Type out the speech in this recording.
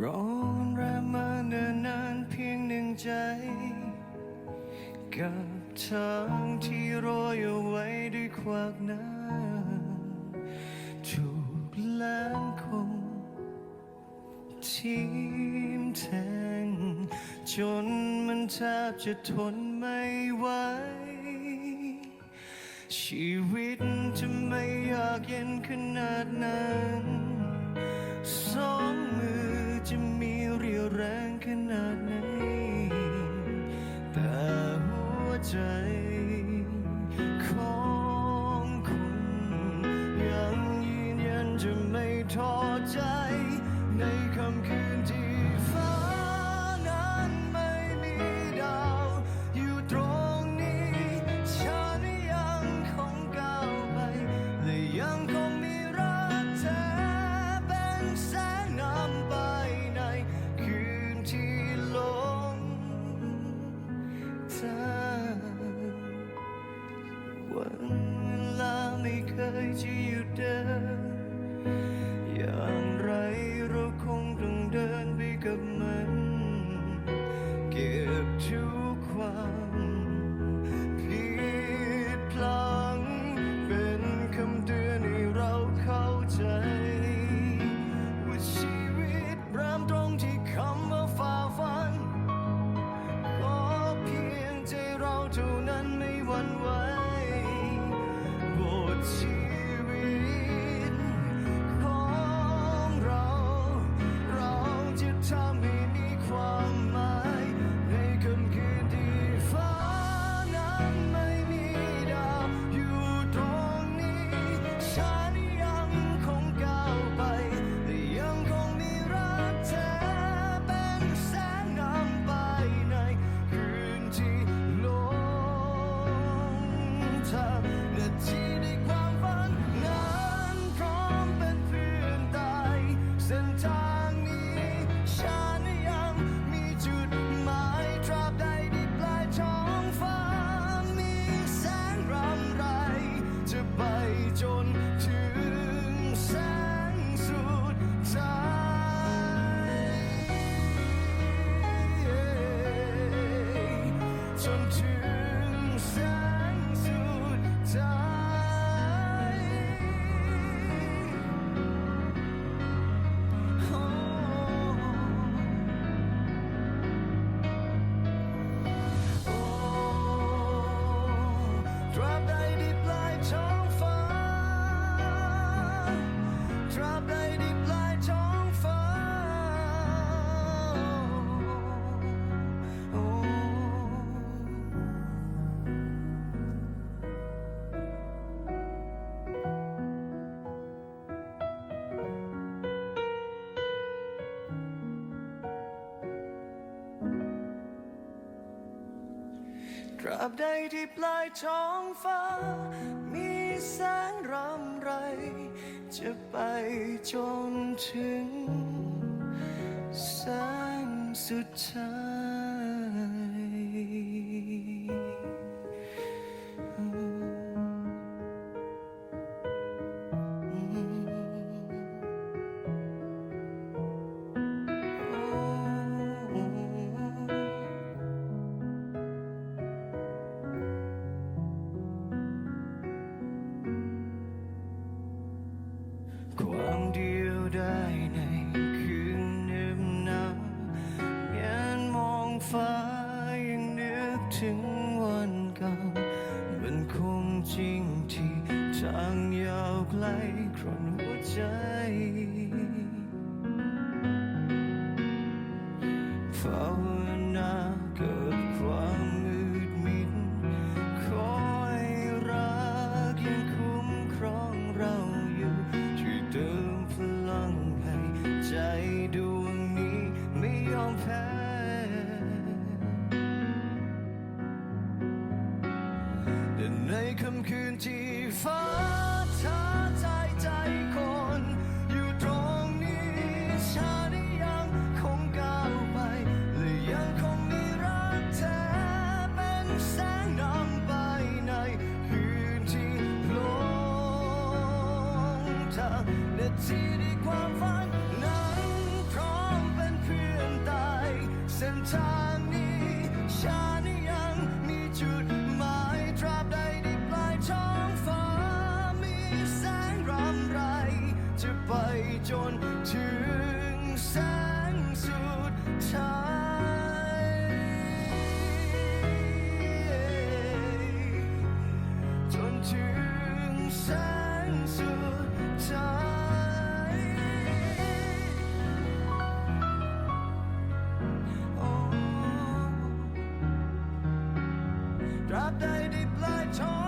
รอรมาเนินนานเพียงหนึ่งใจ กับทางที่โรยเอาไว้ด้วยควักน้ำถูกล้างคงทิมแทง จนมันแทบจะทนไม่ไหวชีวิตจะไม่ยากเย็นขนาดนั้น Listen to ตราบใดที่ปลายท้องฟ้า มีแสงรำไร จะไปจนถึงแสงสุดท้าย ถึงวันเก่ามันคงจริงที่ทางยาวไกลครอนหัวใจเฝ้า แต่ในค่ำคืนที่ฟ้าท้าใจใจคนอยู่ตรงนี้ฉันยังคงก้าวไป และยังคงมีรักแท้เป็นแสงนำไปในคืนที่หลงทางและที่ดีความฝันนั้นพร้อมเป็นเพื่อนตายเส้นทาง จนถึงแสงสุดท้าย จนถึงแสงสุดท้าย โอ้ตราบใดที่ปลายท้อง